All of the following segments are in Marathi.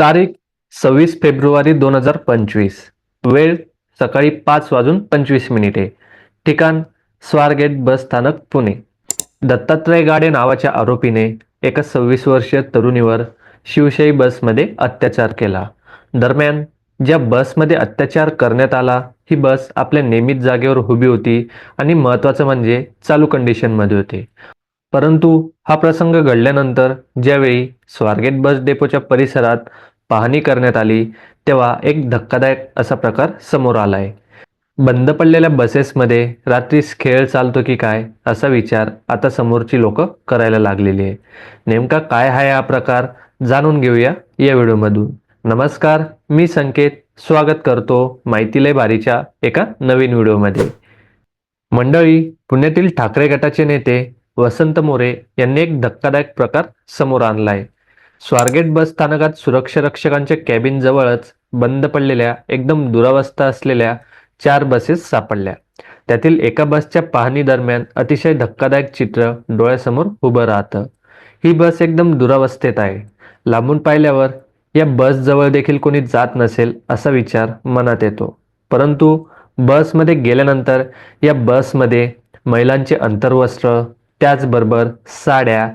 तारीख सव्वीस फेब्रुवारी दोन हजार पंचवीस. वेळ सकाळी पाच वाजून पंचवीस मिनिटे. ठिकाण स्वारगेट बस स्थानक पुणे. दत्तात्रय गाडे नावाच्या आरोपीने एका सव्वीस वर्षीय तरुणीवर शिवशाही बसमध्ये अत्याचार केला. दरम्यान ज्या बसमध्ये अत्याचार करण्यात आला ही बस आपल्या नियमित जागेवर उभी होती आणि महत्त्वाचं म्हणजे चालू कंडिशनमध्ये होते. परंतु हा प्रसंग घडल्यानंतर ज्यावेळी स्वारगेट बस डेपोच्या परिसरात पाहणी करण्यात आली तेव्हा एक धक्कादायक असा प्रकार समोर आलाय. बंद पडलेल्या बसेसमध्ये रात्रीस खेळ चालतो की काय असा विचार आता समोरची लोक करायला लागलेली आहे. नेमका काय आहे हा प्रकार जाणून घेऊया या व्हिडिओमधून. नमस्कार मी संकेत. स्वागत करतो माहितीलय बारीच्या एका नवीन व्हिडिओमध्ये. मंडळी पुण्यातील ठाकरे गटाचे नेते वसंत मोरे यांनी एक धक्कादायक प्रकार समोर आणलाय. स्वारगेट बस स्थानकात सुरक्षा रक्षकांच्या कॅबिन जवळच बंद पडलेल्या एकदम दुरावस्था असलेल्या चार बसेस सापडल्या. त्यातील एका बसच्या पाहणी दरम्यान अतिशय धक्कादायक चित्र डोळ्यासमोर उभं राहतं. ही बस एकदम दुरावस्थेत आहे. लांबून पाहिल्यावर या बस जवळ देखील कोणी जात नसेल असा विचार मनात येतो. परंतु बसमध्ये गेल्यानंतर या बसमध्ये महिलांचे अंतर्वस्त्र त्याचबरोबर साड्या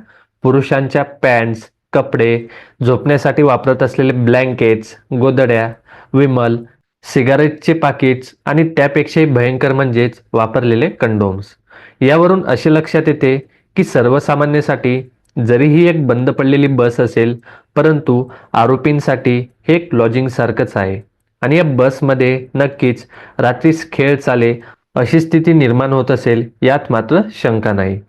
पुरुषांच्या पॅन्ट्स कपडे झोपण्यासाठी वापरत असलेले ब्लँकेट्स गोदड्या विमल सिगारेटचे पाकिट्स आणि त्यापेक्षाही भयंकर म्हणजेच वापरलेले कंडोम्स यावरून असे लक्षात येते की सर्वसामान्यासाठी जरी ही एक बंद पडलेली बस असेल परंतु आरोपींसाठी हे एक लॉजिंगसारखंच आहे. आणि या बसमध्ये नक्कीच रात्रीस खेळ चाले अशी स्थिती निर्माण होत असेल यात मात्र शंका नाही.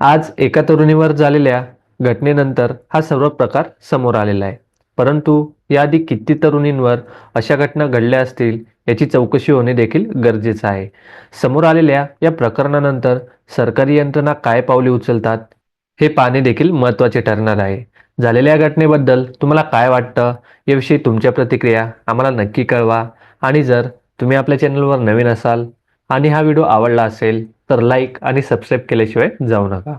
आज एका तरुणीवर झालेल्या घटनेनंतर हा सर्व प्रकार समोर आलेला आहे. परंतु याआधी किती तरुणींवर अशा घटना घडल्या असतील याची चौकशी होणे देखील गरजेचं आहे. समोर आलेल्या या प्रकरणानंतर सरकारी यंत्रणा काय पावले उचलतात हे पाहणे देखील महत्त्वाचे ठरणार आहे. झालेल्या या घटनेबद्दल तुम्हाला काय वाटतं? याविषयी तुमच्या प्रतिक्रिया आम्हाला नक्की कळवा. आणि जर तुम्ही आपल्या चॅनलवर नवीन असाल आणि हा व्हिडिओ आवडला असेल तर लाईक आणि सबस्क्राईब केल्याशिवाय जाऊ नका.